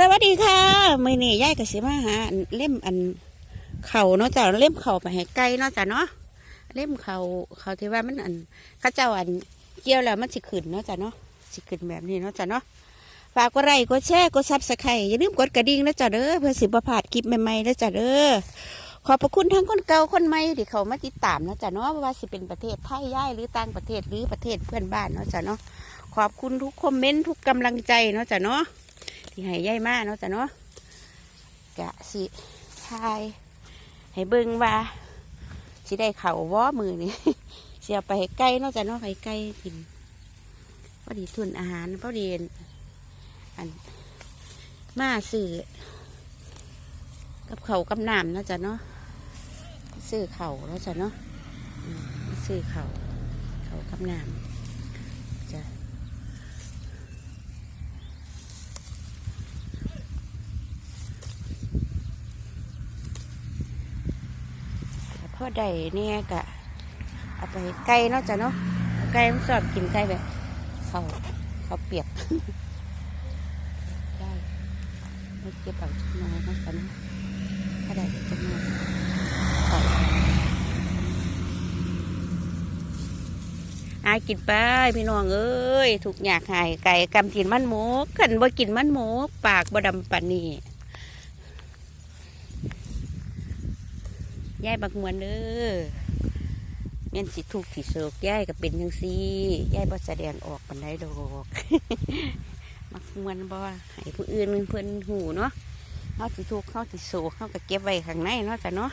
สวัสดีค่ะมือนี่ยายกับสิมาหาเล่มอันเข่าเนาะจ้ะเล่มเข่าไปให้ไก่เนาะจ้ะเนาะเล่มเข่าเขาที่ว่ามันอันข้าเจ้าอันเกี่ยวแล้วมันสิขึ้นเนาะจ้ะเนาะสิขึ้นแบบนี้เนาะจ้ะเนาะฝากกดไลค์กดแชร์กดซับสไครต์อย่าลืมกดกระดิ่งนะจ้ะเด้อเพื่อสิบประพลาดคลิปใหม่ๆนะจ้ะเด้อขอบพระคุณทั้งคนเก่าคนใหม่ที่เขามาติดตามนะจ้ะเนาะว่าสิเป็นประเทศไทยย่ายหรือต่างประเทศหรือประเทศเพื่อนบ้านเนาะจ้ะเนาะขอบคุณทุกคอมเมนต์ทุกกำลังใจเนาะจ้ะเนาะ ที่ให้ย่ายมาเนาะจ้ะเนาะกะสิทายให้เบิ่งว่าสิได้เข่าว้อมือนี่เสียไปให้ไก่เนาะจ้ะเนาะให้ไก่กินพอดีทุนอาหารพอดีอันมาซื้อกับเขากับน้ำเนาะจ้ะเนาะซื้อเขาเนาะจ้ะเนาะอืมซื้อเขาเขากับน้ำจ้ะ แต่พ่ อใดเนี่ยกะเอาไปไก่เนาะจ้ะเนาะไก่มันชอบกินไก่แบบเขาเขาเปียกได้ไม่เก็บเอาจักหน้อยเนาะจ้ะเนาะถ้าได้จักหน้อยอาหากินไปพี่น้องเอ้ยถูกอยากหายไก่กำกินมันหมูขันบ่กินมันหมูปากบ่ดำปันนี่ ยายบักมวนเด้อเม่นสิทุกข์สิโศกยายก็เป็นจังซี่ยายบ่แสดงออกปานใดดอกมักมวนบ่ให้ผู้อื่นเพิ่นหูเนาะเฮาสิทุกเฮาสิโศกเฮาก็เก็บไว้ข้างในเนาะจ้ะเนาะ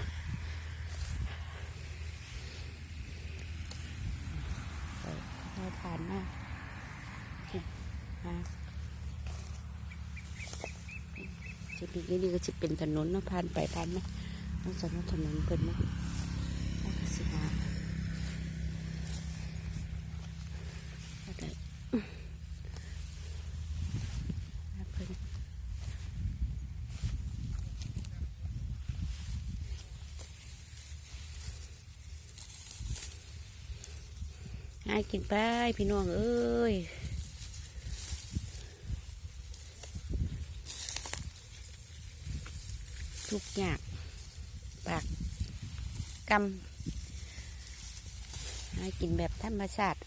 เราผ่านมามาจะมีนี่ก็จะเป็นถนนเนาะผ่านไปผ่านมา นอกจากนั้นถนนเพิ่นเนาะแล้วก็สิมาแล้วก็แล้วเพิ่นหากินไปพี่น้องเอ้ยทุกอย่าง ปากกำหากินแบบธรรมชาติ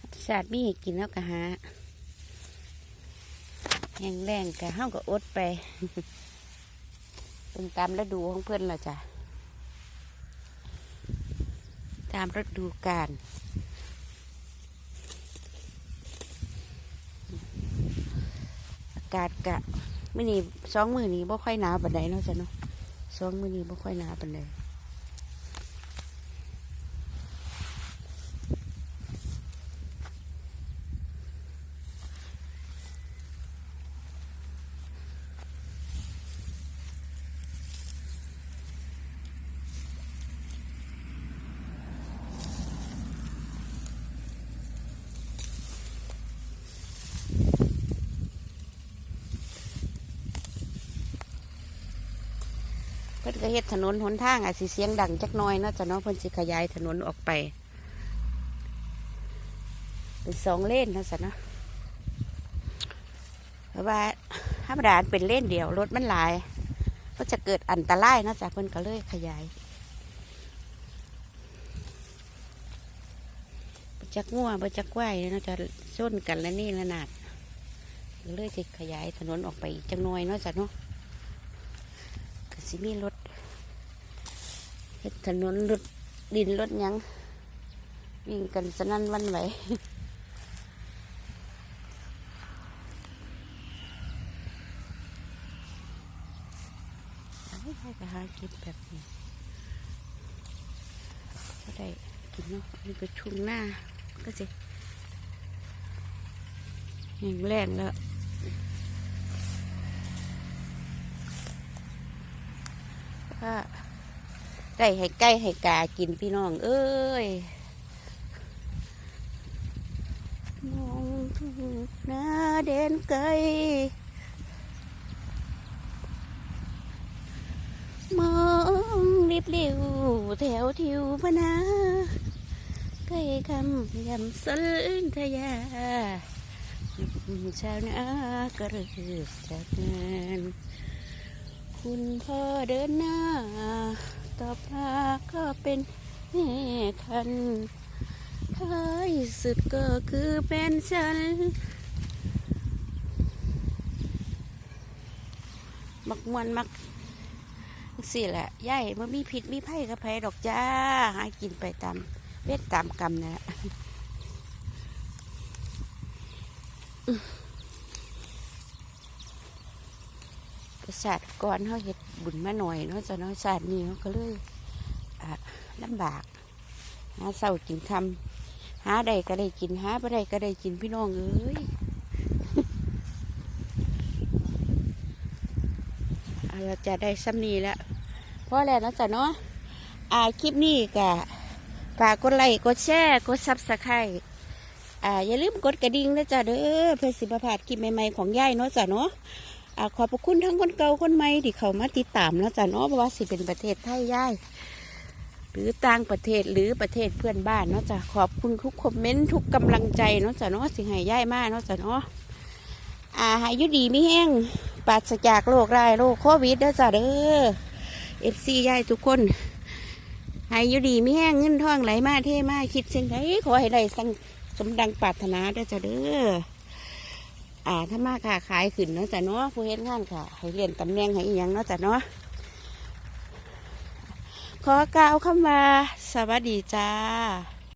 ธรรมชาติมีให้กินแล้วก็หาแห้งแรงก็ห้าก็อดไปเป็นตามฤดูของเพื่อนละจ้ะตามฤดูกาลอากาศกะไม่นี้สองมือนี้บ่ค่อยหนาวปานใดเนาะจ้ะเนาะ สองมือนี้บ่ค่อยหนาปานใด เพิ่นก็เฮ็ดถนนหนทางอาจสิเสียงดังจักน้อยเนาะจ้ะเนาะเพิ่นสิขยายถนนออกไป เป็นสองเลนนะสะเนาะเพราะว่าธรรมดาเป็นเลนเดียวรถมันหลาย ก็จะเกิดอันตรายเนาะจ้ะเพิ่นก็เลยขยายจักงัวบ่จักไหวเนาะจะส้นกันแล้วนี่ละนาดเลยจะขยายถนนออกไปอีกจังน้อยเนาะจ้ะเนาะ สิมีรถเฮ็ดถนนรถดินรถยังวิ่งกันสนั่นวันไหวให้ไปหากินแบบนี้ก็ได้กินเนาะอันนี่ก็ชุ่มหน้าก็สิแห้งแรงแล้ว ก็ได้ให้ไก่ให้กากินพี่น้อง เอ้ยมองทุ่งนาเด่นไกลมองริบริวแถวทิวพนาใกล้คำยำสนทยาชาวนากระเรือจากงาน คุณพ่อเดินหน้า ต่อมาก็เป็นแม่คันท้ายสุดก็คือเป็นฉัน มักมวนมักสิแหละย่ายมันมีผิดมีไผ่กับไผ่ดอกจ้า หากินไปตามเวทตามกรรมนะ ประสาทก่อนเขาเห็ดบุญมาหน่อยเนาะจะน้อยศาสตร์นี้เขาก็เลยลำบากหาเศร้ากินคำหาใดก็ได้กินหาบ่ได้ก็ได้กินพี่น้องเอ้ยเอาจะได้ซ้ำนี้แล้วเพราะอะไรเนาะจ๊ะเนาะอ่าคลิปนี้ก็ฝากกดไลค์กดแชร์กดซับสไครต์อ่าอย่าลืมกดกระดิ่งนะจ๊ะเด้อเพื่อสิบพาดคลิปใหม่ๆของยายเนาะจ๊ะเนาะ อขอบพระคุณทั้งคนเก่าคนใหม่ที่เขามาติดตามเนาะจ้ะเนาะเพราะว่าสิเป็นประเทศไทยย่ายหรือต่างประเทศหรือประเทศเพื่อนบ้านเนาะจ้ะขอบคุณทุกคอมเมนต์ทุกกำลังใจเนาะจ้ะเนาะสิให้ย่ายมากเนาะจ้ะเนาะอาห้อยุดีไม่แห้งปราศจากโรคร้ายโรคโควิดเด้อจ้ะเด้อเอฟซีย่ายทุกคนห้อยุดีไม่แห้งเงินทองไหลมาเท่มาคิดเช่นไรขอให้ได้สังสมดังปรารถนาเด้อจ้ะเด้อ อ่าถ้ามาค่ะขายขึ้นเนาะจ้ะเนาะผู้เฮ็ดงานค่ะ ให้เรียนตำแหน่งให้อีหยังเนาะจ้ะเนาะขอกล่าวคำว่าสวัสดีจ้า